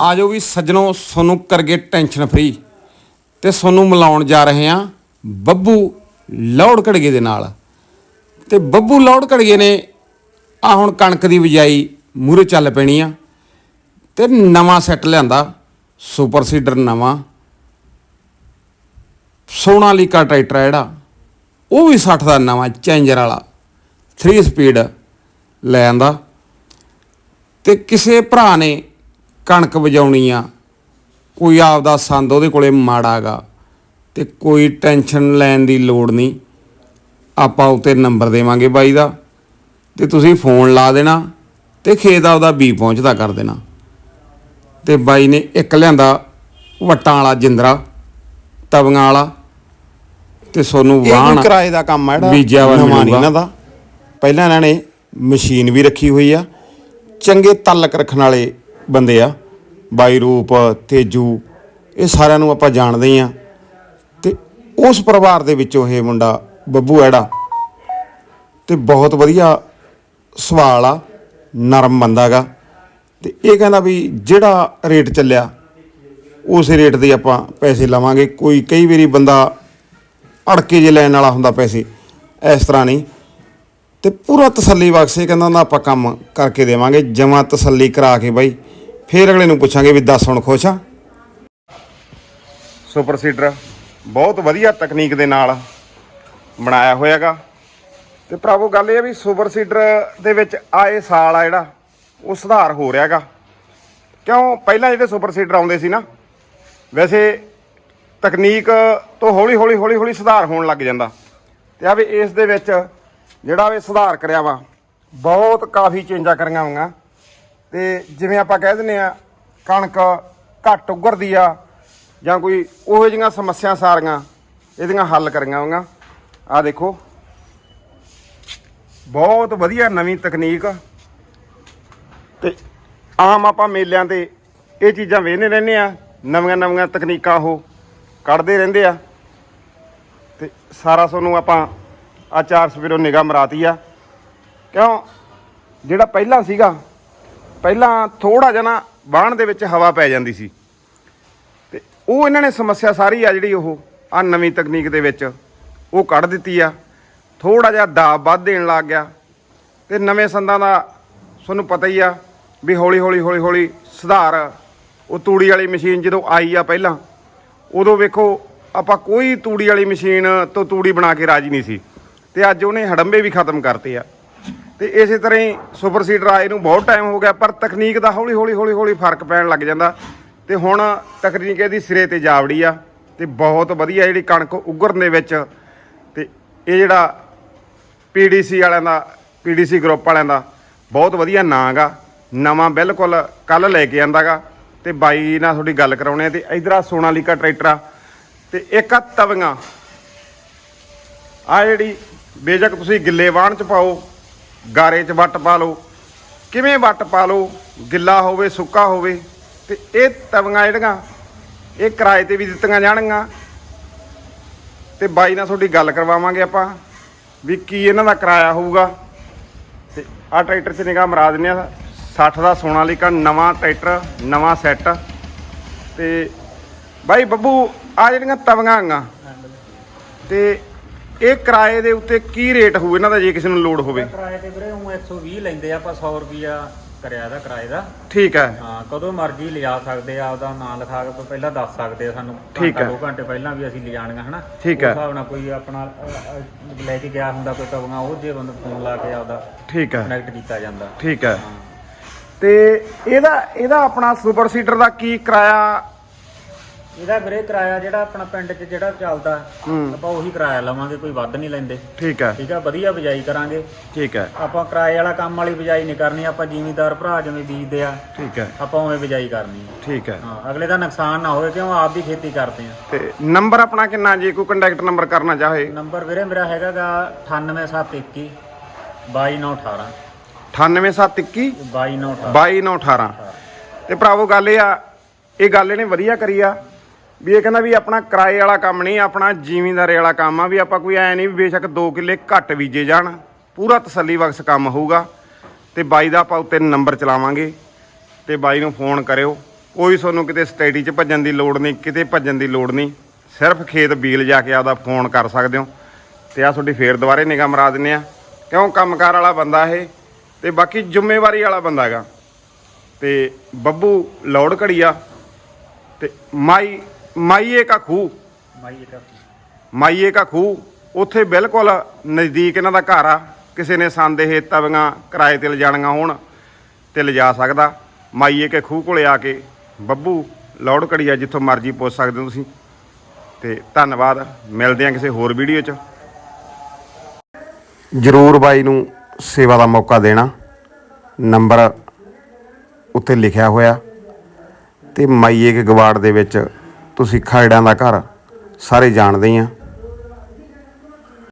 ਆਜੋ ਵੀ ਸੱਜਣੋ ਤੁਹਾਨੂੰ ਕਰਗੇ ਟੈਨਸ਼ਨ ਫਰੀ ਤੇ ਤੁਹਾਨੂੰ ਮਿਲਾਉਣ ਜਾ ਰਹੇ ਹਾਂ ਬੱਬੂ ਲੌੜ ਘੜਗੇ ਦੇ ਨਾਲ। ਤੇ ਬੱਬੂ ਲੌੜ ਘੜਗੇ ਨੇ ਆ ਹੁਣ ਕਣਕ ਦੀ ਬਿਜਾਈ ਮੂਰੇ ਚੱਲ ਪੈਣੀ ਆ ਤੇ ਨਵਾਂ ਸੈੱਟ ਲਿਆਂਦਾ ਸੁਪਰ ਸੀਡਰ ਨਵਾਂ। ਸੋਨਾਲੀਕਾ ਟਰੈਕਟਰ ਆ ਜਿਹੜਾ, ਉਹ ਵੀ 60 ਦਾ ਨਵਾਂ, ਚੈਂਜਰ ਵਾਲਾ 3 ਸਪੀਡ ਲੈ ਆਂਦਾ। ਤੇ ਕਿਸੇ ਭਰਾ ਨੇ ਕਣਕ ਵਜਾਉਣੀ ਆ ਕੋਈ ਆਪਦਾ ਸੰਦ ਉਹਦੇ ਕੋਲੇ ਮਾੜਾਗਾ ਤੇ ਕੋਈ ਟੈਨਸ਼ਨ ਲੈਣ ਦੀ ਲੋੜ ਨਹੀਂ। ਆਪਾਂ ਉੱਤੇ ਨੰਬਰ ਦੇਵਾਂਗੇ ਬਾਈ ਦਾ ਤੇ ਤੁਸੀਂ ਫੋਨ ਲਾ ਦੇਣਾ ਤੇ ਖੇਤ ਆਪਦਾ ਬੀ ਪਹੁੰਚਦਾ ਕਰ ਦੇਣਾ। ਤੇ ਬਾਈ ਨੇ ਇੱਕ ਲਿਆਂਦਾ ਵਟਾਂ ਵਾਲਾ ਜਿੰਦਰਾ ਤਵੀਆਂ ਵਾਲਾ ਤੇ ਸੋਨੂੰ ਇਹ ਵਾਹਣ ਕਿਰਾਏ ਦਾ ਕੰਮ ਆ ਜਿਹੜਾ ਬੀਜਿਆ ਵਾ। ਇਹਨਾਂ ਦਾ। ਪਹਿਲਾਂ ਇਹਨਾਂ ਨੇ ਮਸ਼ੀਨ ਵੀ ਰੱਖੀ ਹੋਈ ਆ ਚੰਗੇ ਤਲਕ ਰੱਖਣ ਵਾਲੇ ਬੰਦੇ ਆ। ਬਾਈ ਰੂਪ, ਤੇਜੂ, ਇਹ ਸਾਰਿਆਂ ਨੂੰ ਆਪਾਂ ਜਾਣਦੇ ਹੀ ਆ ਤੇ ਉਸ ਪਰਿਵਾਰ ਦੇ ਵਿੱਚੋਂ ਇਹ ਮੁੰਡਾ ਬੱਬੂ ਐੜਾ। ਤੇ ਬਹੁਤ ਵਧੀਆ ਸਵਾਲ ਆ, ਨਰਮ ਬੰਦਾ ਗਾ। ਤੇ ਇਹ ਕਹਿੰਦਾ ਵੀ ਜਿਹੜਾ ਰੇਟ ਚੱਲਿਆ, ਉਸ ਰੇਟ ਦੇ ਆਪਾਂ ਪੈਸੇ ਲਵਾਂਗੇ। ਕੋਈ ਕਈ ਵਾਰੀ ਬੰਦਾ ਅੜਕੇ ਜੇ ਲੈਣ ਵਾਲਾ ਹੁੰਦਾ ਪੈਸੇ, ਇਸ ਤਰ੍ਹਾਂ ਨਹੀਂ। ਤੇ ਪੂਰਾ ਤਸੱਲੀ ਬਖਸ਼ੇ ਕਹਿੰਦਾ ਉਹਨਾਂ ਆਪਾਂ ਕੰਮ ਕਰਕੇ ਦੇਵਾਂਗੇ, ਜਮਾ ਤਸੱਲੀ ਕਰਾ ਕੇ ਬਾਈ। ਫਿਰ ਅਗਲੇ ਨੂੰ ਪੁੱਛਾਂਗੇ ਵੀ ਦੱਸ ਹੁਣ ਖੁਸ਼ ਆ। ਸੁਪਰ ਸੀਡਰ, ਬਹੁਤ ਵਧੀਆ ਤਕਨੀਕ ਦੇ ਨਾਲ ਬਣਾਇਆ ਹੋਇਆਗਾ। ਤੇ ਭਰਾਵੋ, ਗੱਲ ਇਹ ਆ ਵੀ ਸੁਪਰ ਸੀਡਰ ਦੇ ਵਿੱਚ ਆਏ ਸਾਲ ਆ ਜਿਹੜਾ, ਉਹ ਸੁਧਾਰ ਹੋ ਰਿਹਾਗਾ। ਕਿਉਂ? ਪਹਿਲਾਂ ਜਿਹੜੇ ਸੁਪਰ ਸੀਡਰ ਆਉਂਦੇ ਸੀ ਨਾ, ਵੈਸੇ ਤਕਨੀਕ ਤੋਂ ਹੌਲੀ ਹੌਲੀ ਹੌਲੀ ਹੌਲੀ ਸੁਧਾਰ ਹੋਣ ਲੱਗ ਜਾਂਦਾ। ਤੇ ਆ ਵੀ ਇਸ ਦੇ ਵਿੱਚ ਜਿਹੜਾ ਵੀ ਸੁਧਾਰ ਕਰਿਆ ਵਾ, ਬਹੁਤ ਕਾਫੀ ਚੇਂਜਾਂ ਕਰੀਆਂ ਹੋਈਆਂ। ਤੇ ਜਿਵੇਂ ਆਪਾਂ ਕਹਿ ਦਿੰਦੇ ਆ, ਕਣਕ ਘੱਟ ਉੱਗਰਦੀ ਆ, ਜਾਂ ਕੋਈ ਉਹੋ ਜਿਹੀਆਂ ਸਮੱਸਿਆ ਸਾਰੀਆਂ, ਇਹਦੀਆਂ ਹੱਲ ਕਰੀਆਂ ਹੋਈਆਂ। ਆ ਦੇਖੋ। ਬਹੁਤ ਵਧੀਆ ਨਵੀਂ ਤਕਨੀਕ। ਤੇ ਆਮ ਆਪਾਂ ਮੇਲਿਆਂ ਤੇ ਇਹ ਚੀਜ਼ਾਂ ਵੇਖਦੇ ਰਹਿੰਦੇ ਆ, ਨਵੀਆਂ ਨਵੀਆਂ ਤਕਨੀਕਾਂ ਉਹ ਕੱਢਦੇ ਰਹਿੰਦੇ ਆ। ਤੇ ਸਾਰਾ ਤੁਹਾਨੂੰ ਆਪਾਂ ਆ ਚਾਰ ਸਵੇਰੋਂ ਨਿਗਾਹ ਮਰਾਤੀ ਆ। ਕਿਉਂ? ਜਿਹੜਾ ਪਹਿਲਾਂ ਸੀਗਾ ਪਹਿਲਾਂ ਥੋੜਾ ਜਿਹਾ ਨਾ ਬਾਣ ਦੇ ਵਿੱਚ ਹਵਾ ਪੈ ਜਾਂਦੀ ਸੀ। ਤੇ ਉਹ ਇਹਨਾਂ ਨੇ ਸਮੱਸਿਆ ਸਾਰੀ ਆ ਜਿਹੜੀ ਉਹ, ਆ ਨਵੀਂ ਤਕਨੀਕ ਦੇ ਵਿੱਚ। ਉਹ ਕੱਢ ਦਿੱਤੀ ਆ। ਥੋੜਾ ਜਿਹਾ ਦਾਬ ਵੱਧ ਦੇਣ ਲੱਗ ਗਿਆ। ਤੇ ਨਵੇਂ ਸੰਦਾਂ ਦਾ ਤੁਹਾਨੂੰ ਪਤਾ ਹੀ ਆ ਵੀ ਹੌਲੀ ਹੌਲੀ ਹੌਲੀ ਹੌਲੀ ਸੁਧਾਰ ਉਹ ਤੂੜੀ ਵਾਲੀ ਮਸ਼ੀਨ ਜਦੋਂ ਆਈ ਆ ਪਹਿਲਾਂ, ਉਦੋਂ ਵੇਖੋ ਆਪਾਂ ਕੋਈ ਤੂੜੀ ਵਾਲੀ ਮਸ਼ੀਨ ਤੋਂ ਤੂੜੀ ਬਣਾ ਕੇ ਰਾਜੀ ਨਹੀਂ ਸੀ। ਤੇ ਅੱਜ ਉਹਨੇ ਹੜੰਬੇ ਵੀ ਖਤਮ ਕਰਤੇ ਆ। ਤੇ ਇਸੇ ਤਰ੍ਹਾਂ ਹੀ ਸੁਪਰ ਸੀਡਰ ਆਏ ਨੂੰ ਬਹੁਤ ਟਾਈਮ ਹੋ ਗਿਆ, ਪਰ ਤਕਨੀਕ ਦਾ ਹੌਲੀ ਹੌਲੀ ਹੌਲੀ ਹੌਲੀ ਫ਼ਰਕ ਪੈਣ ਲੱਗ ਜਾਂਦਾ। ਤੇ ਹੁਣ ਤਕਨੀਕ ਇਹਦੀ ਸਿਰੇ ਤੇ ਜਾਵੜੀ ਆ, ਤੇ ਬਹੁਤ ਵਧੀਆ ਜਿਹੜੀ ਕਣਕ ਉਗਰਨ ਦੇ ਵਿੱਚ, ਤੇ ਇਹ ਜਿਹੜਾ ਪੀਡੀਸੀ ਵਾਲਿਆਂ ਦਾ, ਪੀਡੀਸੀ ਗਰੁੱਪ ਵਾਲਿਆਂ ਦਾ ਬਹੁਤ ਵਧੀਆ ਨਾਂ ਗਾ ਨਵਾਂ ਬਿਲਕੁਲ ਕੱਲ ਲੈ ਕੇ ਆਂਦਾਗਾ, ਤੇ ਬਾਈ ਨਾਲ ਤੁਹਾਡੀ ਗੱਲ ਕਰਾਉਣੇ ਆ, ਤੇ ਇਧਰ ਆ ਸੋਨਾਲੀਕਾ ਟਰੈਕਟਰ ਆ, ਤੇ ਇੱਕ ਆ ਤਵੀਆਂ। ਆ ਜਿਹੜੀ ਬੇਜਕ ਤੁਸੀਂ ਗਿੱਲੇ ਵਾਹਣ ਚ ਪਾਓ ਗਾਰੇ ਚ ਵੱਟ ਪਾ ਲਓ। ਕਿਵੇਂ ਵੱਟ ਪਾ ਲਓ? ਗਿੱਲਾ ਹੋਵੇ, ਸੁੱਕਾ ਹੋਵੇ, ਤੇ ਇਹ ਤਵੀਆਂ ਜਿਹੜੀਆਂ, ਇਹ ਕਿਰਾਏ ਤੇ ਵੀ ਦਿੱਤੀਆਂ ਜਾਣਗੀਆਂ। ਤੇ ਬਾਈ ਨਾਲ ਤੁਹਾਡੀ ਗੱਲ ਕਰਵਾਵਾਂਗੇ ਆਪਾਂ, ਵੀ ਕੀ ਇਹਨਾਂ ਦਾ ਕਿਰਾਇਆ ਹੋਊਗਾ। ਤੇ ਆ ਟਰੈਕਟਰ 'ਚ ਨਿਗਾਹ ਮਰਾ ਦਿੰਨੇ ਆ 60 ਦਾ ਸੋਨਾਲੀਕਾ ਨਵਾਂ ਟਰੈਕਟਰ, ਨਵਾਂ ਸੈੱਟ। ਤੇ ਬਾਈ ਬੱਬੂ ਆ ਜਿਹੜੀਆਂ ਤਵੀਆਂ ਆਂਗਾ ਤੇ ਇਹ ਕਿਰਾਏ ਦੇ ਉੱਤੇ ਕੀ ਰੇਟ ਹੋਊ? ਇਹਨਾਂ ਦਾ ਜੇ ਕਿਸੇ ਨੂੰ ਲੋਡ ਹੋਵੇ। ਕਿਰਾਏ ਤੇ ਵੀਰੇ ਉਹ 120 ਲੈਂਦੇ ਆ ਆਪਾਂ 100 ਰੁਪਿਆ ਕਰਿਆ ਦਾ ਕਿਰਾਏ ਦਾ। ਠੀਕ ਹੈ। ਹਾਂ ਕਦੋਂ ਮਰਜ਼ੀ ਲਿਜਾ ਸਕਦੇ ਆ ਆਪਦਾ ਨਾਂ ਲਿਖਾ ਕੇ ਪਹਿਲਾਂ ਦੱਸ ਸਕਦੇ ਆ ਸਾਨੂੰ। ਠੀਕ ਹੈ। 2 ਘੰਟੇ ਪਹਿਲਾਂ ਵੀ ਅਸੀਂ ਲਿਜਾਣੀਆਂ ਹਨਾ? ਠੀਕ ਹੈ। ਹਿਸਾਬ ਨਾਲ ਕੋਈ ਆਪਣਾ ਲੈ ਕੇ ਗਿਆ ਹੁੰਦਾ ਕੋਈ ਤਵੀਆਂ ਉਹ ਜੇ ਬੰਦਾ ਫੋਨ ਲਾ ਕੇ ਆਪਦਾ ਠੀਕ ਹੈ। ਕਨੈਕਟ ਕੀਤਾ ਜਾਂਦਾ। ਠੀਕ ਹੈ। ਤੇ ਇਹਦਾ ਇਹਦਾ ਆਪਣਾ ਸੁਪਰ ਸੀਡਰ ਦਾ ਕੀ ਕਿਰਾਇਆ ਇਹਦਾ ਵੀਰੇ ਕਿਰਾਇਆ ਜਿਹੜਾ ਆਪਣਾ ਪਿੰਡ 'ਚ ਜਿਹੜਾ ਚੱਲਦਾ ਆਪਾਂ ਉਹੀ ਕਿਰਾਇਆ ਲਵਾਂਗੇ ਕੋਈ ਵੱਧ ਨਹੀਂ ਲੈਂਦੇ। ਠੀਕ ਹੈ। ਠੀਕ ਆ ਵਧੀਆ ਬਿਜਾਈ ਕਰਾਂਗੇ। ਠੀਕ ਹੈ। ਆਪਾਂ ਕਿਰਾਏ ਵਾਲਾ ਕੰਮ ਵਾਲੀ ਬਿਜਾਈ ਨਹੀਂ ਕਰਨੀ ਆਪਾਂ ਜ਼ਿਮੀਦਾਰ ਭਰਾ ਜਿਵੇਂ ਬੀਜਦੇ ਆ ਠੀਕ ਹੈ। ਆਪਾਂ ਉਵੇਂ ਬਿਜਾਈ ਕਰਨੀ ਹੈ ਠੀਕ ਹੈ। ਹਾਂ ਅਗਲੇ ਦਾ ਨੁਕਸਾਨ ਨਾ ਹੋਵੇ ਕਿਉਂ? ਆਪ ਦੀ ਖੇਤੀ ਕਰਦੇ ਆ। ਤੇ ਨੰਬਰ ਆਪਣਾ ਕਿੰਨਾ ਜੇ? ਕੋਈ ਕੰਟੈਕਟ ਨੰਬਰ ਕਰਨਾ ਚਾਹੇ? ਨੰਬਰ ਵੀਰੇ ਮੇਰਾ ਹੈਗਾਗਾ 98721 22918 98721 22918 22918 ਤੇ ਭਰਾਵੋ ਗੱਲ ਇਹ ਆ ਇਹ ਗੱਲ ਇਹਨੇ ਵਧੀਆ ਕਰੀ ਆ। ਵੀ ਇਹ ਕਹਿੰਦਾ ਵੀ ਆਪਣਾ ਕਿਰਾਏ ਵਾਲਾ ਕੰਮ ਨਹੀਂ, ਆਪਣਾ ਜ਼ਿਮੀਂਦਾਰੇ ਵਾਲਾ ਕੰਮ ਆ, ਵੀ ਆਪਾਂ ਕੋਈ ਐ ਨਹੀਂ ਵੀ ਬੇਸ਼ੱਕ 2 ਕਿੱਲੇ ਘੱਟ ਬੀਜੇ ਜਾਣ। ਪੂਰਾ ਤਸੱਲੀ ਬਖਸ਼ ਕੰਮ ਹੋਊਗਾ। ਤੇ ਬਾਈ ਦਾ ਆਪਾਂ ਉੱਤੇ ਨੰਬਰ ਚਲਾਵਾਂਗੇ ਤੇ ਬਾਈ ਨੂੰ ਫੋਨ ਕਰਿਓ। ਕੋਈ ਤੁਹਾਨੂੰ ਕਿਤੇ ਸਟੇਡੀ 'ਚ ਭੱਜਣ ਦੀ ਲੋੜ ਨਹੀਂ, ਕਿਤੇ ਭੱਜਣ ਦੀ ਲੋੜ ਨਹੀਂ। ਸਿਰਫ ਖੇਤ ਬੀਲ ਜਾ ਕੇ ਆਪਦਾ ਫੋਨ ਕਰ ਸਕਦੇ ਹੋ। ਤੇ ਆ ਤੁਹਾਡੀ ਫੇਰ ਦੁਬਾਰੇ ਨਿਗਾਹ ਮਰਾ ਦਿੰਨੇ ਆ। ਕਿਉਂ ਕੰਮਕਾਰ ਵਾਲਾ ਬੰਦਾ ਇਹ? ਤੇ ਬਾਕੀ ਜ਼ਿੰਮੇਵਾਰੀ ਵਾਲਾ ਬੰਦਾ ਹੈਗਾ। ਤੇ ਬੱਬੂ ਲੋੜ ਘੜੀਆ ਤੇ ਮਾਈ ਮਾਈਏ ਕਾ ਖੂਹ। ਮਾਈ ਇਹਦਾ ਮਾਈਏ ਕਾ ਖੂਹ। ਉੱਥੇ ਬਿਲਕੁਲ ਨਜ਼ਦੀਕ ਇਹਨਾਂ ਦਾ ਘਰ ਆ। ਕਿਸੇ ਨੇ ਸੰਦ ਇਹ ਤਵੀਆਂ ਕਿਰਾਏ ਤੇ ਲਿਜਾਣੀਆਂ ਹੋਣ ਤੇ ਲਿਜਾ ਸਕਦਾ। ਮਾਈਏ ਕੇ ਖੂਹ ਕੋਲੇ ਆ ਕੇ ਬੱਬੂ ਲੋੜ ਘੜੀਆ ਜਿੱਥੋਂ ਮਰਜ਼ੀ ਪੁੱਛ ਸਕਦੇ ਹੋ ਤੁਸੀਂ। ਤੇ ਧੰਨਵਾਦ। ਮਿਲਦੇ ਆ ਕਿਸੇ ਹੋਰ ਵੀਡੀਓ 'ਚ। ਜਰੂਰ ਬਾਈ ਨੂੰ ਸੇਵਾ ਦਾ ਮੌਕਾ ਦੇਣਾ। ਨੰਬਰ ਉੱਤੇ ਲਿਖਿਆ ਹੋਇਆ। ਤੇ ਮਾਈਏ ਕੇ ਗਵਾੜ ਦੇ ਵਿੱਚ ਤੁਸੀਂ ਖਰੜਿਆਂ ਦਾ ਘਰ ਸਾਰੇ ਜਾਣਦੇ ਹੀ ਆ।